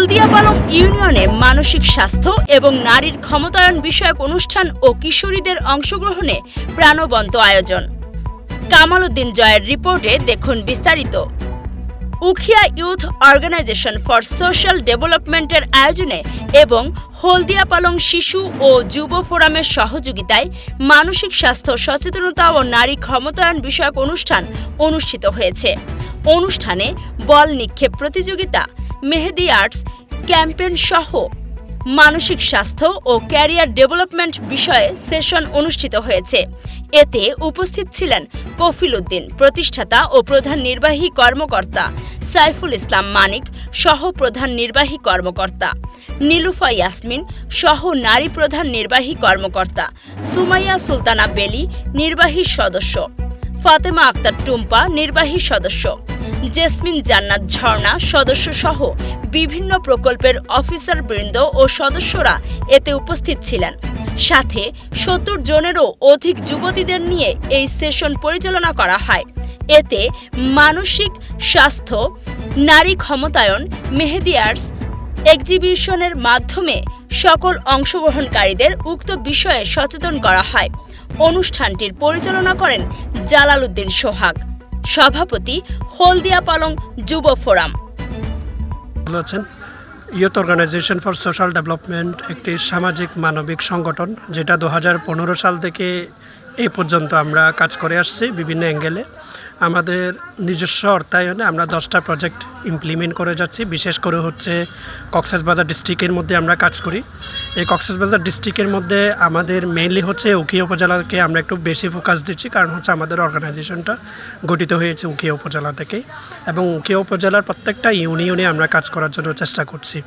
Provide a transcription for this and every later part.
হলদিয়া পালং ইউনিয়নে মানসিক স্বাস্থ্য এবং নারীর ক্ষমতায়ন বিষয়ক অনুষ্ঠান ও কিশোরীদের অংশগ্রহণে প্রাণবন্ত আয়োজন। কামাল উদ্দিন জয়ের রিপোর্টে দেখুন বিস্তারিত। Ukhiya youth organization for social ডেভেলপমেন্টের আয়োজনে এবং হলদিয়া পালং শিশু ও যুব ফোরামের সহযোগিতায় মানসিক স্বাস্থ্য, সচেতনতা ও নারী ক্ষমতায়ন বিষয়ক অনুষ্ঠান অনুষ্ঠিত হয়েছে। অনুষ্ঠানে বল নিক্ষেপ প্রতিযোগিতা মেহেদি আর্টস, ক্যাম্পেইন সহ মানসিক স্বাস্থ্য ও ক্যারিয়ার ডেভেলপমেন্ট বিষয়ে সেশন অনুষ্ঠিত হয়েছে। এতে উপস্থিত ছিলেন কফিল উদ্দিন, প্রতিষ্ঠাতা ও প্রধান নির্বাহী কর্মকর্তা সাইফুল ইসলাম মানিক, সহ প্রধান নির্বাহী কর্মকর্তা নীলুফা ইয়াসমিন, সহ নারী প্রধান নির্বাহী কর্মকর্তা সুমাইয়া সুলতানা বেলি, নির্বাহী সদস্য ফাতেমা আক্তার টুম্পা, নির্বাহী সদস্য। জেসমিন জান্নাত ঝর্ণা সদস্য সহ বিভিন্ন প্রকল্পের অফিসার বৃন্দ ও সদস্যরা এতে উপস্থিত ছিলেন। সাথে সত্তর জনেরও অধিক যুবতীদের নিয়ে এই সেশন পরিচালনা করা হয়। এতে মানসিক স্বাস্থ্য, নারী ক্ষমতায়ন, মেহেদি আর্টস, এক্সিবিশনের মাধ্যমে সকল অংশগ্রহণকারীদের উক্ত বিষয়ে সচেতন করা হয়। অনুষ্ঠানটির পরিচালনা করেন জালাল উদ্দিন সোহাগ। সভাপতি হলদিয়া পালং যুব ফোরাম। আছেন? Youth organization for social development একটি সামাজিক মানবিক সংগঠন, যেটা দু হাজার পনেরো সাল থেকে এই পর্যন্ত আমরা কাজ করে আসছি বিভিন্ন অ্যাঙ্গেলে। আমাদের নিজস্ব অর্থায়নে আমরা দশটা প্রজেক্ট ইমপ্লিমেন্ট করে যাচ্ছি। বিশেষ করে হচ্ছে কক্সবাজার ডিস্ট্রিক্টের মধ্যে আমরা কাজ করি। এই কক্সবাজার ডিস্ট্রিক্টের মধ্যে আমাদের মেইনলি হচ্ছে উকিয়া উপজেলাকে আমরা একটু বেশি ফোকাস দিচ্ছি, কারণ হচ্ছে আমাদের অর্গানাইজেশনটা গঠিত হয়েছে উকিয়া উপজেলা থেকে এবং উকিয়া উপজেলার প্রত্যেকটা ইউনিয়নে আমরা কাজ করার জন্য চেষ্টা করছি।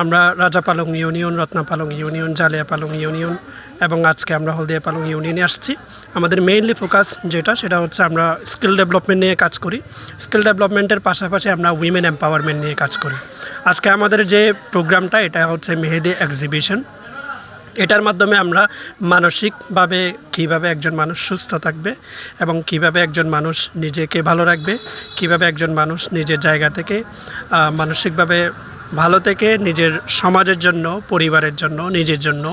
আমরা Rajapalong union Ratnapalong union Jaliapalong union এবং আজকে আমরা হলদিয়া পালং ইউনিয়নে আসছি। আমাদের মেইনলি ফোকাস যেটা, সেটা হচ্ছে আমরা স্কিল ডেভেলপমেন্ট নিয়ে কাজ করি। স্কিল ডেভেলপমেন্টের পাশাপাশি আমরা উইমেন এম্পাওয়ারমেন্ট নিয়ে কাজ করি। আজকে আমাদের যে প্রোগ্রামটা এটা হচ্ছে মেহেদি এক্সিবিশন এটার মাধ্যমে আমরা মানসিকভাবে কীভাবে একজন মানুষ সুস্থ থাকবে এবং কীভাবে একজন মানুষ নিজেকে ভালো রাখবে, কীভাবে একজন মানুষ নিজের জায়গা থেকে মানসিকভাবে ভালো থেকে নিজের সমাজের জন্য, পরিবারের জন্য, নিজের জন্য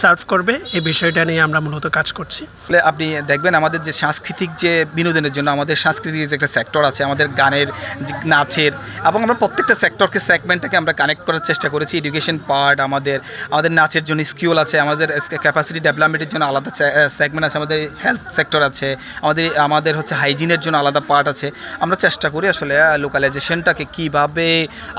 সার্ভ করবে। এই বিষয়টা নিয়ে আমরা মূলত কাজ করছি। আপনি দেখবেন আমাদের যে সাংস্কৃতিক যে বিনোদনের জন্য, আমাদের সাংস্কৃতিক যে একটা সেক্টর আছে, আমাদের গানের নাচের এবং আমরা প্রত্যেকটা সেক্টরকে সেগমেন্টটাকে আমরা কানেক্ট করার চেষ্টা করেছি। এডুকেশন পার্ট আমাদের আমাদের নাচের জন্য স্কিল আছে, আমাদের ক্যাপাসিটি ডেভেলপমেন্টের জন্য আলাদা সেগমেন্ট আছে, আমাদের হেলথ সেক্টর আছে, আমাদের আমাদের হচ্ছে হাইজিনের জন্য আলাদা পার্ট আছে। আমরা চেষ্টা করি আসলে লোকালাইজেশনটাকে কীভাবে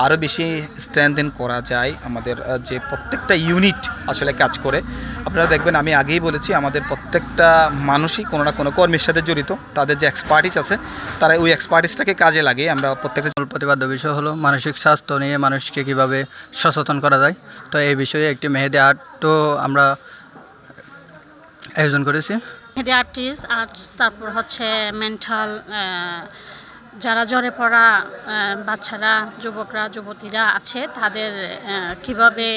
আরও বেশি স্ট্রেংথেন করা যায় আমাদের যে প্রত্যেকটা ইউনিট আসলে কাজ করে। আপনারা দেখবেন আমি আগেই বলেছি আমাদের প্রত্যেকটা মানুষই কোনো না কোনো কর্মের সাথে জড়িত। তাদের যে এক্সপার্টিস আছে তারা ওই এক্সপার্টিসটাকে কাজে লাগে আমরা প্রত্যেকটা মূল প্রতিপাদ্য বিষয় হলো মানসিক স্বাস্থ্য নিয়ে মানুষকে কীভাবে সচেতন করা যায়। তো এই বিষয়ে একটি মেহেদি আর্টও আমরা আয়োজন করেছি। মেহেদি আর্টিস্ট আর্টস তারপর হচ্ছে মেন্টাল যারা জ্বরে পড়া বাচ্চারা, যুবকরা, যুবতীরা আছে, তাদের কীভাবে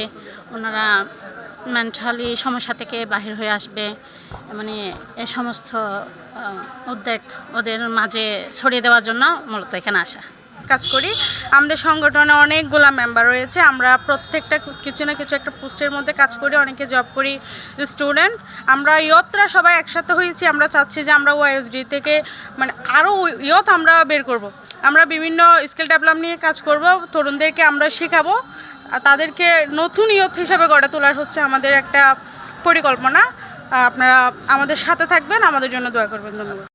ওনারা মেন্টালি সমস্যা থেকে বাহির হয়ে আসবে মানে এ সমস্ত উদ্যোগ ওদের মাঝে ছড়িয়ে দেওয়ার জন্য মূলত এখানে আসা। কাজ করি। আমাদের সংগঠনে অনেকগুলা মেম্বার রয়েছে। আমরা প্রত্যেকটা কিছু না কিছু একটা পোস্টের মধ্যে কাজ করি, অনেকে জব করি স্টুডেন্ট আমরা ইয়তরা সবাই একসাথে হয়েছি। আমরা চাচ্ছি যে আমরা ওয়াইএসডি থেকে মানে আরও ইয়ত আমরা বের করব। আমরা বিভিন্ন স্কিল ডেভেলপ নিয়ে কাজ করব। তরুণদেরকে আমরা শেখাবো। তাদেরকে নতুন ইয়ত হিসাবে গড়ে তোলার হচ্ছে আমাদের একটা পরিকল্পনা। আপনারা আমাদের সাথে থাকবেন। আমাদের জন্য দোয়া করবেন। ধন্যবাদ।